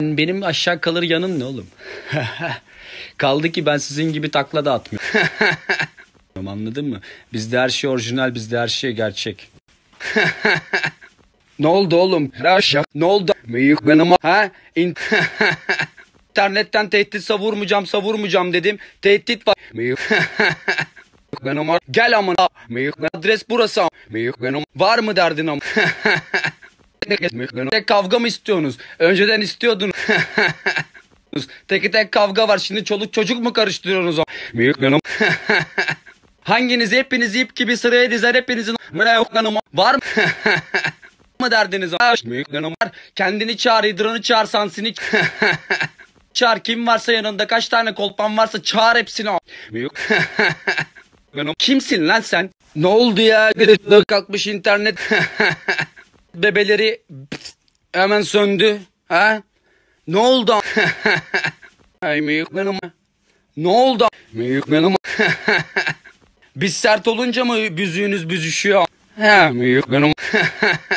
Benim aşağı kalır yanım ne oğlum? Kaldı ki ben sizin gibi takla da atmıyorum. Anladın mı? Bizde her şey orijinal, bizde her şey gerçek. ne oldu oğlum? Raşa. Ne oldu? Büyük benim ha? İn- İnternetten tehdit savurmayacağım, savurmayacağım dedim. Tehdit var. Büyük benim Gel amına. Büyük adres burası. Büyük benim var mı derdin am? Tek kavga mı istiyorsunuz? Önceden istiyordunuz. Tek tek kavga var. Şimdi çoluk çocuk mu karıştırıyorsunuz? Büyük benim. Hanginiz hepiniz ip gibi sıraya dizer hepinizin var mı? mı derdiniz? Büyük benim var. Kendini çağır, hidranı çağır, sansini çağır. Kim varsa yanında kaç tane kolpan varsa çağır hepsini. Büyük. Kimsin lan sen? Ne oldu ya? Kalkmış internet. Bebeleri hemen söndü. Ha? Ne oldu? Ay büyük benim. Ne oldu? Büyük benim. Biz sert olunca mı büzüğünüz büzüşüyor? Ha büyük benim.